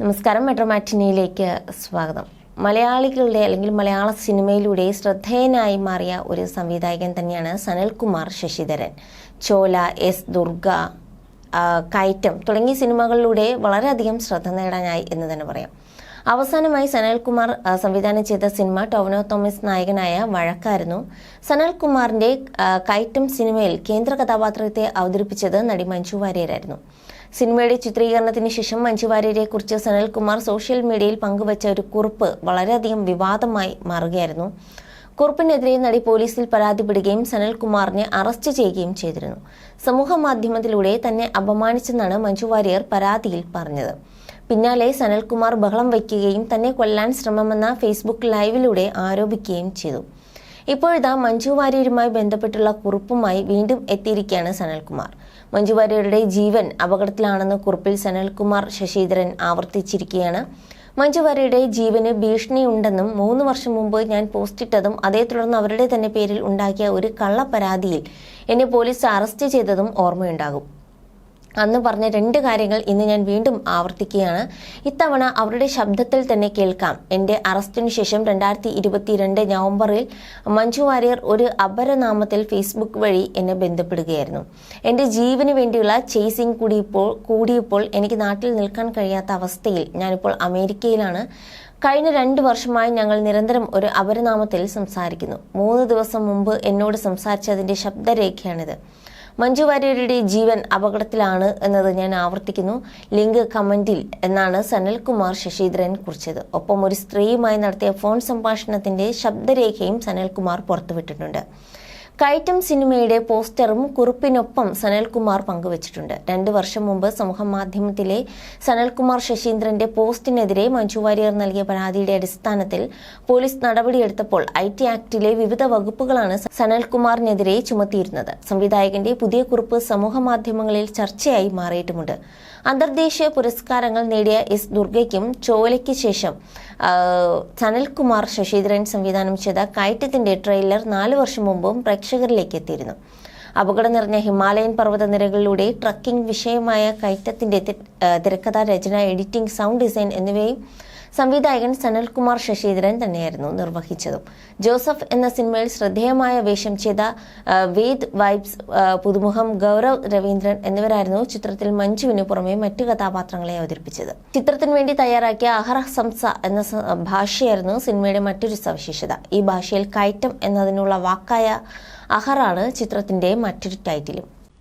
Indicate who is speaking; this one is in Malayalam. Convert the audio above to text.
Speaker 1: നമസ്കാരം. മെട്രോ മാറ്റിനിയിലേക്ക് സ്വാഗതം. മലയാളികളുടെ അല്ലെങ്കിൽ മലയാള സിനിമയിലൂടെ ശ്രദ്ധേയനായി മാറിയ ഒരു സംവിധായകൻ തന്നെയാണ് സനൽകുമാർ ശശിധരൻ. ചോല എസ് ദുർഗ കയറ്റം തുടങ്ങിയ സിനിമകളിലൂടെ വളരെയധികം ശ്രദ്ധ നേടാനായി എന്ന് തന്നെ പറയാം. അവസാനമായി സനൽകുമാർ സംവിധാനം ചെയ്ത സിനിമ ടോവിനോ തോമസ് നായകനായ വഴക്കായിരുന്നു. സനൽകുമാറിന്റെ കയറ്റം സിനിമയിൽ കേന്ദ്ര കഥാപാത്രത്തെ അവതരിപ്പിച്ചത് നടി മഞ്ജു വാര്യരായിരുന്നു. സിനിമയുടെ ചിത്രീകരണത്തിന് ശേഷം മഞ്ജു വാര്യരെ കുറിച്ച് സനൽകുമാർ സോഷ്യൽ മീഡിയയിൽ പങ്കുവച്ച ഒരു കുറിപ്പ് വളരെയധികം വിവാദമായി മാറുകയായിരുന്നു. കുറിപ്പിനെതിരെ നടി പോലീസിൽ പരാതിപ്പെടുകയും സനൽകുമാറിനെ അറസ്റ്റ് ചെയ്യുകയും ചെയ്തിരുന്നു. സമൂഹ മാധ്യമത്തിലൂടെ തന്നെ അപമാനിച്ചെന്നാണ് മഞ്ജു വാര്യർ പരാതിയിൽ പറഞ്ഞത്. പിന്നാലെ സനൽകുമാർ ബഹളം വയ്ക്കുകയും തന്നെ കൊല്ലാൻ ശ്രമമെന്ന ഫേസ്ബുക്ക് ലൈവിലൂടെ ആരോപിക്കുകയും ചെയ്തു. ഇപ്പോഴിതാ മഞ്ജു വാര്യരുമായി ബന്ധപ്പെട്ടുള്ള കുറിപ്പുമായി വീണ്ടും എത്തിയിരിക്കുകയാണ് സനൽകുമാർ. മഞ്ജു വാര്യരുടെ ജീവൻ അപകടത്തിലാണെന്ന് കുറിപ്പിൽ സനൽകുമാർ ശശിധരൻ ആവർത്തിച്ചിരിക്കുകയാണ്. മഞ്ജു വാര്യരുടെ ജീവന് ഭീഷണിയുണ്ടെന്നും മൂന്ന് വർഷം മുമ്പ് ഞാൻ പോസ്റ്റിട്ടതും അതേ തുടർന്ന് അവരുടെ തന്നെ പേരിൽ ഉണ്ടാക്കിയ ഒരു കള്ള പരാതിയിൽ എന്നെ പോലീസ് അറസ്റ്റ് ചെയ്തതും ഓർമ്മയുണ്ടാകും. അന്ന് പറഞ്ഞ രണ്ട് കാര്യങ്ങൾ ഇന്ന് ഞാൻ വീണ്ടും ആവർത്തിക്കുകയാണ്. ഇത്തവണ അവരുടെ ശബ്ദത്തിൽ തന്നെ കേൾക്കാം. എന്റെ അറസ്റ്റിനു ശേഷം രണ്ടായിരത്തി ഇരുപത്തിരണ്ട് നവംബറിൽ മഞ്ജു വാര്യർ ഒരു അപരനാമത്തിൽ ഫേസ്ബുക്ക് വഴി എന്നെ ബന്ധപ്പെടുകയായിരുന്നു. എന്റെ ജീവന് വേണ്ടിയുള്ള ചേസിംഗ് കൂടിയപ്പോൾ കൂടിയപ്പോൾ എനിക്ക് നാട്ടിൽ നിൽക്കാൻ കഴിയാത്ത അവസ്ഥയിൽ ഞാനിപ്പോൾ അമേരിക്കയിലാണ്. കഴിഞ്ഞ രണ്ട് വർഷമായി ഞങ്ങൾ നിരന്തരം ഒരു അപരനാമത്തിൽ സംസാരിക്കുന്നു. മൂന്ന് ദിവസം മുമ്പ് എന്നോട് സംസാരിച്ചതിന്റെ ശബ്ദരേഖയാണിത്. മഞ്ജു വാര്യരുടെ ജീവൻ അപകടത്തിലാണ് എന്നത് ഞാൻ ആവർത്തിക്കുന്നു. ലിങ്ക് കമന്റിൽ എന്നാണ് സനൽകുമാർ ശശിധരൻ കുറിച്ചത്. ഒപ്പം ഒരു സ്ത്രീയുമായി നടത്തിയ ഫോൺ സംഭാഷണത്തിന്റെ ശബ്ദരേഖയും സനൽകുമാർ പുറത്തുവിട്ടിട്ടുണ്ട്. കയറ്റം സിനിമയുടെ പോസ്റ്ററും കുറിപ്പിനൊപ്പം സനൽകുമാർ പങ്കുവച്ചിട്ടുണ്ട്. രണ്ട് വർഷം മുമ്പ് സമൂഹ മാധ്യമത്തിലെ സനൽകുമാർ ശശീന്ദ്രന്റെ പോസ്റ്റിനെതിരെ മഞ്ജു വാര്യർ നൽകിയ പരാതിയുടെ അടിസ്ഥാനത്തിൽ പോലീസ് നടപടിയെടുത്തപ്പോൾ ഐ ടി ആക്ടിലെ വിവിധ വകുപ്പുകളാണ് സനൽകുമാറിനെതിരെ ചുമത്തിയിരുന്നത്. സംവിധായകന്റെ പുതിയ കുറിപ്പ് സമൂഹ മാധ്യമങ്ങളിൽ ചർച്ചയായി മാറിയിട്ടുമുണ്ട്. അന്തർദേശീയ പുരസ്കാരങ്ങൾ നേടിയ എസ് ദുർഗയ്ക്കും ചോലയ്ക്ക് ശേഷം സനൽകുമാർ ശശീന്ദ്രൻ സംവിധാനം ചെയ്ത കയറ്റത്തിന്റെ ട്രെയിലർ നാല് വർഷം മുമ്പും പ്രേക്ഷകരിലേക്ക് എത്തിയിരുന്നു. അപകടം നിറഞ്ഞ ഹിമാലയൻ പർവതനിരകളിലൂടെ ട്രക്കിംഗ് വിഷയമായ ആ, തിരക്കഥ രചന എഡിറ്റിംഗ് സൗണ്ട് ഡിസൈൻ എന്നിവയും സംവിധായകൻ സനൽകുമാർ ശശിധരൻ തന്നെയായിരുന്നു നിർവഹിച്ചതും. ജോസഫ് എന്ന സിനിമയിൽ ശ്രദ്ധേയമായ വേഷം ചെയ്ത വേദ് വൈബ്സ് പുതുമുഖം ഗൗരവ് രവീന്ദ്രൻ എന്നിവരായിരുന്നു ചിത്രത്തിൽ മഞ്ജുവിന് പുറമെ മറ്റു കഥാപാത്രങ്ങളെ അവതരിപ്പിച്ചത്. ചിത്രത്തിന് വേണ്ടി തയ്യാറാക്കിയ അഹറ സംസ എന്ന ഭാഷയായിരുന്നു സിനിമയുടെ മറ്റൊരു സവിശേഷത. ഈ ഭാഷയിൽ കയറ്റം എന്നതിനുള്ള വാക്കായ അഹറാണ് ചിത്രത്തിന്റെ മറ്റൊരു ടൈറ്റിലും.